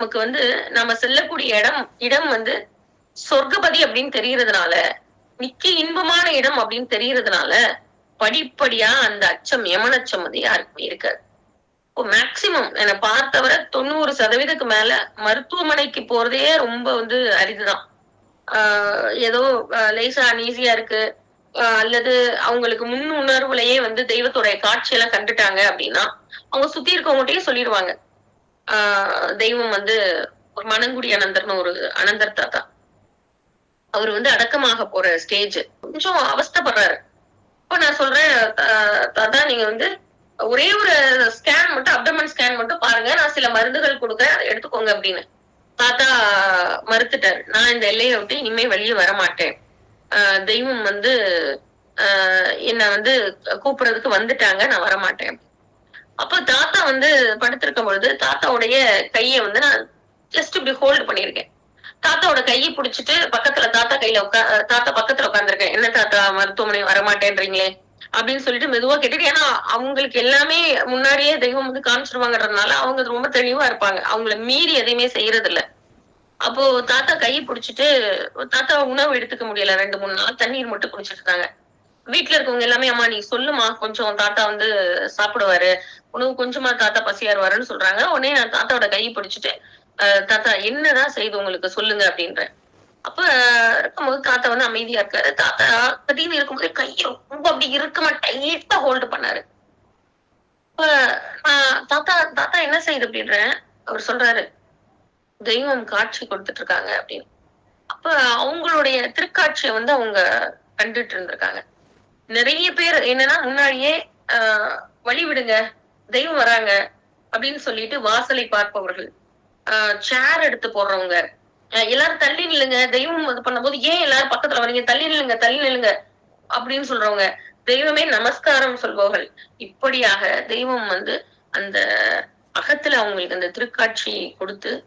நமக்கு வந்து நம்ம செல்லக்கூடிய இடம் இடம் வந்து சொர்க்கபதி அப்படின்னு தெரியறதுனால நிக்க இன்பமான இடம் அப்படின்னு தெரியறதுனால படிப்படியா அந்த அச்சம் எமனச்சம் வந்து யாருக்குமே இருக்காது இப்போ மேக்சிமம் என்னை பார்த்தவரை தொண்ணூறு சதவீதத்துக்கு மேல மருத்துவமனைக்கு போறதே ரொம்ப வந்து அரிதுதான். ஆஹ் ஏதோ லேசா அனீசியா இருக்கு. அல்லது அவங்களுக்கு முன் உணர்வுலயே வந்து தெய்வத்துடைய காட்சியெல்லாம் கண்டுட்டாங்க அப்படின்னா அவங்க சுத்தி இருக்கவங்ககிட்டயே சொல்லிடுவாங்க. ஆஹ் தெய்வம் வந்து ஒரு மனங்குடி அனந்தர்னு ஒரு அனந்தர் தாத்தா. அவர் வந்து அடக்கமாக போற ஸ்டேஜ் கொஞ்சம் அவஸ்தைப்படுறாரு. இப்போ நான் சொல்றேன் "தா- தாத்தா நீங்க வந்து ஒரே ஒரு ஸ்கேன் மட்டும் அப்டமன் ஸ்கேன் மட்டும் பாருங்க. நான் சில மருந்துகள் கொடுக்குறேன் அதை எடுத்துக்கோங்க அப்படின்னு. தாத்தா மறுத்துட்டாரு. நான் இந்த எல்லையை விட்டு இனிமே வெளியே வர மாட்டேன் தெய்வம் வந்து என்ன வந்து கூப்பிடுறதுக்கு வந்துட்டாங்க. நான் வர மாட்டேன் அப்ப தாத்தா வந்து படுத்திருக்கும் பொழுது தாத்தாவுடைய கையை வந்து நான் ஜஸ்ட் இப்படி ஹோல்டு பண்ணியிருக்கேன். தாத்தாவோட கையை பிடிச்சிட்டு பக்கத்துல தாத்தா கையில உட்கா தாத்தா பக்கத்துல உட்காந்துருக்கேன் என்ன தாத்தா மருத்துவமனை வரமாட்டேன்றீங்களே? அப்படின்னு சொல்லிட்டு மெதுவா கேட்டுட்டு ஏன்னா அவங்களுக்கு எல்லாமே முன்னாடியே தெய்வம் வந்து காமிச்சிருவாங்கன்றதுனால அவங்க ரொம்ப தெளிவா இருப்பாங்க. அவங்கள மீறி எதையுமே செய்யறது இல்ல அப்போ தாத்தா கையை பிடிச்சிட்டு தாத்தா உணவு எடுத்துக்க முடியல. ரெண்டு மூணு நாள் தண்ணீர் மட்டும் குடிச்சிட்டு இருக்காங்க. வீட்டுல இருக்கவங்க எல்லாமே அம்மா நீ சொல்லுமா கொஞ்சம் தாத்தா வந்து சாப்பிடுவாரு. உணவு கொஞ்சமா தாத்தா பசியாருவாருன்னு சொல்றாங்க. உடனே நான் தாத்தாவோட கையை பிடிச்சிட்டு தாத்தா என்னதான் செய்து உங்களுக்கு சொல்லுங்க அப்படின்றேன். அப்ப இருக்கும்போது தாத்தா வந்து அமைதியா இருக்காரு. தாத்தா திடீர்னு இருக்கும்போது கையை ரொம்ப அப்படி இருக்கமா டைட்டா ஹோல்டு பண்ணாரு. அப்ப நான் தாத்தா தாத்தா என்ன செய்யுது அப்படின்றேன். அவர் சொல்றாரு தெய்வம் காட்சி கொடுத்துட்டு இருக்காங்க அப்படின்னு. அப்ப அவங்களுடைய திருக்காட்சியை வந்து அவங்க கண்டுட்டு இருந்திருக்காங்க நிறைய பேர் என்னன்னா முன்னாடியே ஆஹ் வழி விடுங்க. தெய்வம் வராங்க. அப்படின்னு சொல்லிட்டு வாசலை பார்ப்பவர்கள். சேர் எடுத்து போடுறவங்க. எல்லாரும் தள்ளி நில்லுங்க. தெய்வம் இது பண்ணும்போது ஏன் எல்லாரும் பக்கத்துல வரீங்க? தள்ளி நில்லுங்க தள்ளி நில்லுங்க அப்படின்னு சொல்றவங்க. தெய்வமே நமஸ்காரம் சொல்பவர்கள். இப்படியாக தெய்வம் வந்து அந்த அகத்துல அவங்களுக்கு அந்த திருக்காட்சி கொடுத்து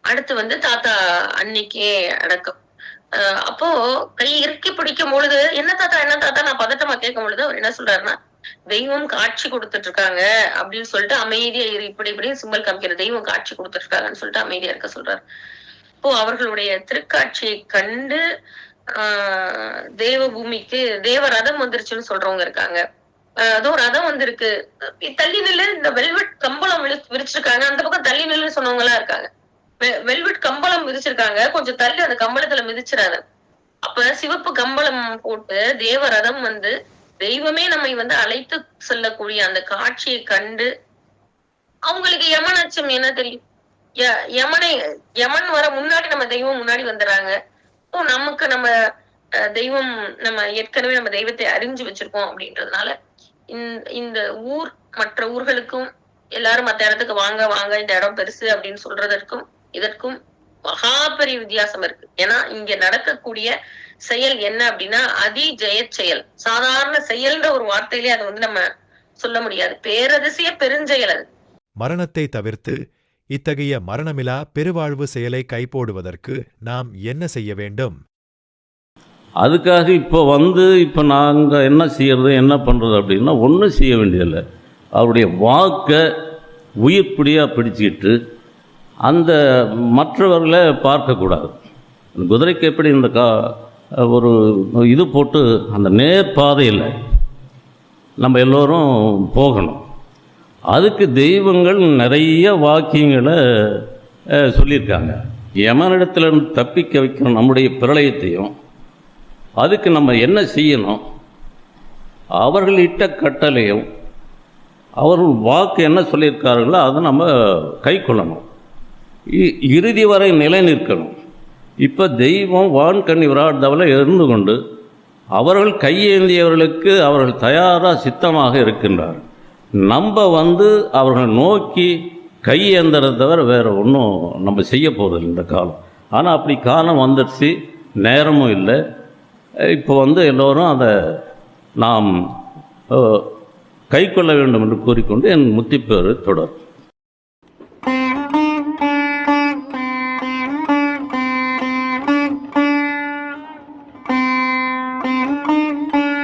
அடுத்து வந்து தாத்தா அன்னைக்கே அடக்கம். ஆஹ் அப்போ கை இறுக்கி பிடிக்கும் பொழுது என்ன தாத்தா என்ன தாத்தா? நான் பதட்டமா கேட்கும் பொழுது அவர் என்ன சொல்றாருன்னா தெய்வம் காட்சி கொடுத்துட்டு இருக்காங்க அப்படின்னு சொல்லிட்டு அமைதியா இரு இப்படி இப்படி சிம்பல் காமிக்கிற தெய்வம் காட்சி கொடுத்துட்டு இருக்காங்கன்னு சொல்லிட்டு அமைதியா இருக்க சொல்றாரு. இப்போ அவர்களுடைய திருக்காட்சியை கண்டு ஆஹ் தேவ பூமிக்கு தேவ ரதம் வந்துருச்சுன்னு சொல்றவங்க இருக்காங்க. அதோ ரதம் வந்திருக்கு. தள்ளி நில்லு இந்த வெல்வெட் கம்பளம் விரிச்சிருக்காங்க. அந்த பக்கம் தள்ளி நில்லுன்னு சொன்னவங்க எல்லாம் இருக்காங்க. வெ- வெல்வெட் கம்பளம் விரிச்சிருக்காங்க. கொஞ்சம் தள்ளி அந்த கம்பளத்துல மிதிச்சிடாத அப்ப சிவப்பு கம்பளம் போட்டு தேவ ரதம் வந்து தெய்வமே நம்மை வந்து அழைத்து செல்லக்கூடிய அந்த காட்சியை கண்டு அவங்களுக்கு யமன் அச்சம் என்ன தெரியும்? ய- யமனை யமன் வர முன்னாடி நம்ம தெய்வம் முன்னாடி வந்துடுறாங்க. ஓ நமக்கு நம்ம அஹ், தெய்வம் நம்ம ஏற்கனவே நம்ம தெய்வத்தை அறிஞ்சு வச்சிருக்கோம் அப்படின்றதுனால இந்த இந்த ஊர் மற்ற ஊர்களுக்கும் எல்லாரும் மத்த இடத்துக்கு வாங்க வாங்க இந்த இடம் பெருசு அப்படின்னு சொல்றதற்கும் இதற்கும் மகா பெரிய வித்தியாசம் இருக்கு. ஏன்னா இங்க நடக்கக்கூடிய செயல் என்ன அப்படின்னா அதி ஜெய செயல். சாதாரண செயல்ன்ற ஒரு வார்த்தையிலே அதை வந்து நம்ம சொல்ல முடியாது. பேரதிசய பெருஞ்செயல் அது. மரணத்தை தவிர்த்து இத்தகைய மரணமிலா பெருவாழ்வு செயலை கைப்போடுவதற்கு நாம் என்ன செய்ய வேண்டும்? அதுக்காக இப்போ வந்து இப்போ நாங்கள் என்ன செய்யறது என்ன பண்ணுறது அப்படின்னா ஒன்றும் செய்ய வேண்டியதில்லை. அவருடைய வாக்கை உயிர்ப்பிடியாக பிடிச்சிக்கிட்டு அந்த மற்றவர்களை பார்க்கக்கூடாது குதிரைக்கு எப்படி இந்த கா ஒரு இது போட்டு அந்த நேர் பாதையில் நம்ம எல்லோரும் போகணும். அதுக்கு தெய்வங்கள் நிறைய வாக்கியங்களை சொல்லியிருக்காங்க. யமனிடத்திலிருந்து தப்பிக்க வைக்கணும் நம்முடைய பிரளயத்தையும். அதுக்கு நம்ம என்ன செய்யணும்? அவர்கள் இட்ட கட்டளையும் அவர்கள் வாக்கு என்ன சொல்லியிருக்கார்களோ அதை நம்ம கை கொள்ளணும் இறுதி வரை நிலை நிற்கணும் இப்போ தெய்வம் வான்கண்ணி விராட்தவில் இருந்து கொண்டு அவர்கள் கையேந்தியவர்களுக்கு அவர்கள் தயாராக சித்தமாக இருக்கின்றார். நம்ம வந்து அவர்கள் நோக்கி கையேந்துறத தவிர வேறு ஒன்றும் நம்ம செய்ய போகிறதில்லை இந்த காலம். ஆனால் அப்படி காலம் வந்துடுச்சு நேரமும் இல்லை. இப்போ வந்து எல்லோரும் அதை நாம் கை கொள்ள வேண்டும் என்று கூறிக்கொண்டு என் முத்திப்பேறு தொடர். Thank you.